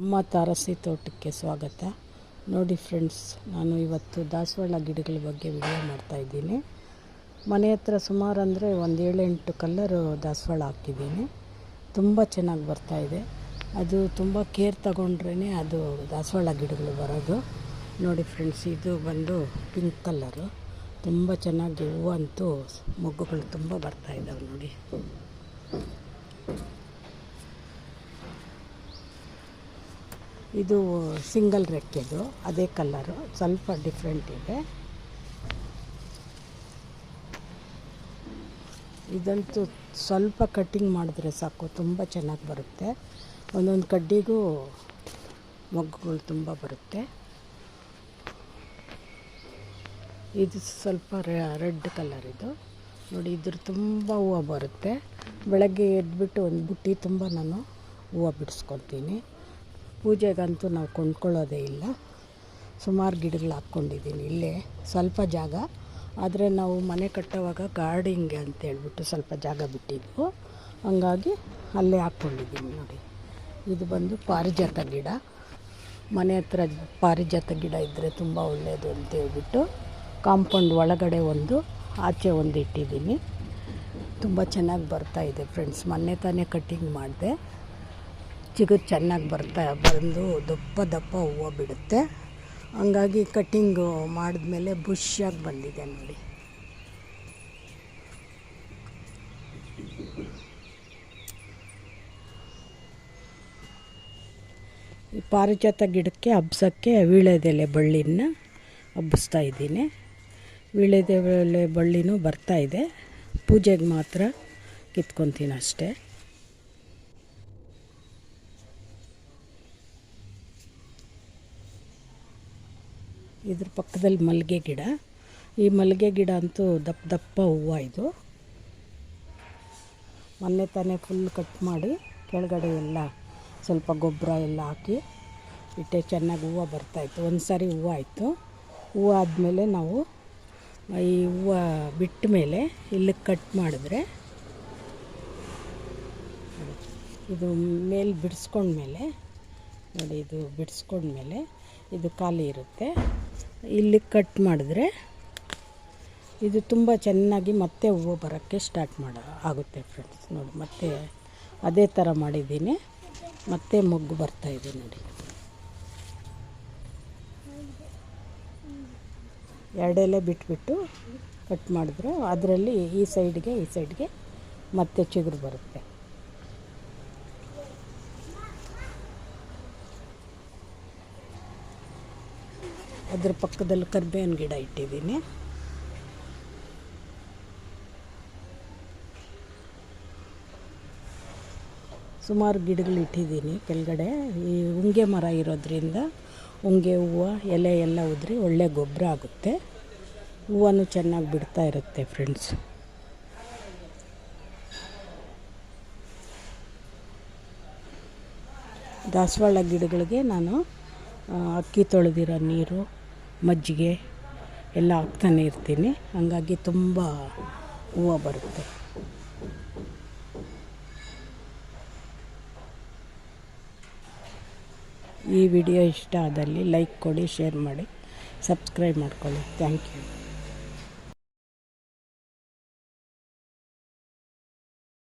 ಅಮ್ಮ ತಾರಸಿ ತೋಟಕ್ಕೆ ಸ್ವಾಗತ. ನೋಡಿ ಫ್ರೆಂಡ್ಸ್ ನಾನು ಇವತ್ತು ದಾಸವಾಳ ಗಿಡಗಳ ಬಗ್ಗೆ ವಿಡಿಯೋ ಮಾಡ್ತಾಯಿದ್ದೀನಿ ಮನೆ ಹತ್ರ ಸುಮಾರು ಅಂದರೆ ಒಂದು ಏಳೆಂಟು ಕಲ್ಲರು ದಾಸವಾಳ ಹಾಕಿದ್ದೀನಿ. ತುಂಬ ಚೆನ್ನಾಗಿ ಬರ್ತಾಯಿದೆ ಅದು ತುಂಬ ಕೇರ್ ತಗೊಂಡ್ರೇ ಅದು ದಾಸವಾಳ ಗಿಡಗಳು ಬರೋದು. ನೋಡಿ ಫ್ರೆಂಡ್ಸ್ ಇದು ಬಂದು ಪಿಂಕ್ ಕಲ್ಲರು ತುಂಬ ಚೆನ್ನಾಗಿ ಹೂವಂತೂ ಮೊಗ್ಗುಗಳು ತುಂಬ ಬರ್ತಾಯಿದ್ದಾವೆ ನೋಡಿ. ಇದು ಸಿಂಗಲ್ ರೆಕ್ಕೆದು ಅದೇ ಕಲ್ಲರು ಸ್ವಲ್ಪ ಡಿಫ್ರೆಂಟ್ ಇದೆ. ಇದಂತೂ ಸ್ವಲ್ಪ ಕಟ್ಟಿಂಗ್ ಮಾಡಿದ್ರೆ ಸಾಕು, ತುಂಬ ಚೆನ್ನಾಗಿ ಬರುತ್ತೆ. ಒಂದೊಂದು ಕಡ್ಡಿಗೂ ಮೊಗ್ಗುಗಳು ತುಂಬ ಬರುತ್ತೆ. ಇದು ಸ್ವಲ್ಪ ರೆಡ್ ಕಲರ್ ಇದು. ನೋಡಿ, ಇದ್ರ ತುಂಬ ಹೂವು ಬರುತ್ತೆ. ಬೆಳಗ್ಗೆ ಎದ್ಬಿಟ್ಟು ಒಂದು ಬುಟ್ಟಿ ತುಂಬ ನಾನು ಹೂವು ಬಿಡಿಸ್ಕೊತೀನಿ ಪೂಜೆಗಂತೂ ನಾವು ಕೊಂಡ್ಕೊಳ್ಳೋದೇ ಇಲ್ಲ. ಸುಮಾರು ಗಿಡಗಳು ಹಾಕ್ಕೊಂಡಿದ್ದೀನಿ ಇಲ್ಲೇ, ಸ್ವಲ್ಪ ಜಾಗ. ಆದರೆ ನಾವು ಮನೆ ಕಟ್ಟೋವಾಗ ಗಾರ್ಡಿಂಗ್ ಅಂತ ಹೇಳ್ಬಿಟ್ಟು ಸ್ವಲ್ಪ ಜಾಗ ಬಿಟ್ಟಿದ್ವು ಹಂಗಾಗಿ ಅಲ್ಲೇ ಹಾಕ್ಕೊಂಡಿದ್ದೀನಿ ನೋಡಿ. ಇದು ಬಂದು ಪಾರಿಜಾತ ಗಿಡ. ಮನೆ ಹತ್ರ ಪಾರಿಜಾತ ಗಿಡ ಇದ್ದರೆ ತುಂಬ ಒಳ್ಳೆಯದು ಅಂತ ಹೇಳ್ಬಿಟ್ಟು ಕಾಂಪೌಂಡ್ ಒಳಗಡೆ ಒಂದು, ಆಚೆ ಒಂದು ಇಟ್ಟಿದ್ದೀನಿ ತುಂಬ ಚೆನ್ನಾಗಿ ಬರ್ತಾಯಿದೆ ಫ್ರೆಂಡ್ಸ್. ಮೊನ್ನೆ ತಾನೇ ಕಟ್ಟಿಂಗ್ ಮಾಡಿದೆ. ಚಿಗುರು ಚೆನ್ನಾಗಿ ಬರ್ತಾ, ಬಂದು ದಪ್ಪ ದಪ್ಪ ಹೂವು ಬಿಡುತ್ತೆ. ಹಂಗಾಗಿ ಕಟ್ಟಿಂಗು ಮಾಡಿದ್ಮೇಲೆ ಬುಷ್ಯಾಗಿ ಬಂದಿದೆ ನೋಡಿ. ಈ ಪಾರಿಜಾತ ಗಿಡಕ್ಕೆ ಹಬ್ಸೋಕ್ಕೆ ವೀಳ್ಯದೆಲೆ ಬಳ್ಳಿನ ಹಬ್ಬಿಸ್ತಾ ಇದ್ದೀನಿ. ವೀಳ್ಯದೆಲೆ ಬಳ್ಳಿನೂ ಬರ್ತಾಯಿದೆ ಪೂಜೆಗೆ ಮಾತ್ರ ಕಿತ್ಕೊತೀನಿ ಅಷ್ಟೇ. ಇದ್ರ ಪಕ್ಕದಲ್ಲಿ ಮಲ್ಲಿಗೆ ಗಿಡ. ಈ ಮಲ್ಲಿಗೆ ಗಿಡ ಅಂತೂ ದಪ್ಪ ದಪ್ಪ ಹೂವು ಇದು. ಮೊನ್ನೆ ತಾನೇ ಫುಲ್ ಕಟ್ ಮಾಡಿ ಕೆಳಗಡೆ ಎಲ್ಲ ಸ್ವಲ್ಪ ಗೊಬ್ಬರ ಎಲ್ಲ ಹಾಕಿ ಇಟ್ಟೆ, ಚೆನ್ನಾಗಿ ಹೂವು ಬರ್ತಾಯಿತ್ತು ಒಂದು ಸಾರಿ ಹೂವು ಆಯಿತು. ಹೂವು ಆದಮೇಲೆ ನಾವು ಈ ಹೂವು ಬಿಟ್ಟ ಮೇಲೆ ಇಲ್ಲಿ ಕಟ್ ಮಾಡಿದ್ರೆ ಇದು ಮೇಲೆ ಬಿಡಿಸ್ಕೊಂಡ್ಮೇಲೆ ನೋಡಿ, ಇದು ಬಿಡಿಸ್ಕೊಂಡ್ಮೇಲೆ ಇದು ಖಾಲಿ ಇರುತ್ತೆ. ಇಲ್ಲಿ ಕಟ್ ಮಾಡಿದ್ರೆ ಇದು ತುಂಬ ಚೆನ್ನಾಗಿ ಮತ್ತೆ ಹೂವು ಬರೋಕ್ಕೆ ಸ್ಟಾರ್ಟ್ ಮಾಡ, ಆಗುತ್ತೆ ಫ್ರೆಂಡ್ಸ್ ನೋಡಿ, ಮತ್ತೆ ಅದೇ ಥರ ಮಾಡಿದ್ದೀನಿ. ಮತ್ತೆ ಮೊಗ್ಗು ಬರ್ತಾಯಿದೆ ನೋಡಿ. ಎರಡೆಲೆ ಬಿಟ್ಬಿಟ್ಟು ಕಟ್ ಮಾಡಿದ್ರೆ ಅದರಲ್ಲಿ ಈ ಸೈಡ್ಗೆ ಈ ಸೈಡ್ಗೆ ಮತ್ತೆ ಚಿಗುರು ಬರುತ್ತೆ. ಅದ್ರ ಪಕ್ಕದಲ್ಲಿ ಕರ್ಬೇವಿನ ಗಿಡ ಇಟ್ಟಿದ್ದೀನಿ. ಸುಮಾರು ಗಿಡಗಳು ಇಟ್ಟಿದ್ದೀನಿ ಕೆಳಗಡೆ. ಈ ಉಂಗೆ ಮರ ಇರೋದ್ರಿಂದ ಉಂಗೆ ಹೂವು, ಎಲೆ ಎಲ್ಲ ಉದ್ರಿ ಒಳ್ಳೆ ಗೊಬ್ಬರ ಆಗುತ್ತೆ. ಹೂವನ್ನು ಚೆನ್ನಾಗಿ ಬಿಡ್ತಾ ಇರುತ್ತೆ ಫ್ರೆಂಡ್ಸ್ ದಾಸವಾಳ ಗಿಡಗಳಿಗೆ ನಾನು ಅಕ್ಕಿ ತೊಳೆದಿರೋ ನೀರು ಮಜ್ಜಿಗೆ ಎಲ್ಲ ಹಾಕ್ತಾನೆ ಇರ್ತೀನಿ. ಹಂಗಾಗಿ ತುಂಬ ಹೂವು ಬರುತ್ತೆ. ಈ ವಿಡಿಯೋ ಇಷ್ಟ ಆದಲ್ಲಿ ಲೈಕ್ ಕೊಡಿ, ಶೇರ್ ಮಾಡಿ, ಸಬ್ಸ್ಕ್ರೈಬ್ ಮಾಡ್ಕೊಳ್ಳಿ. Thank you.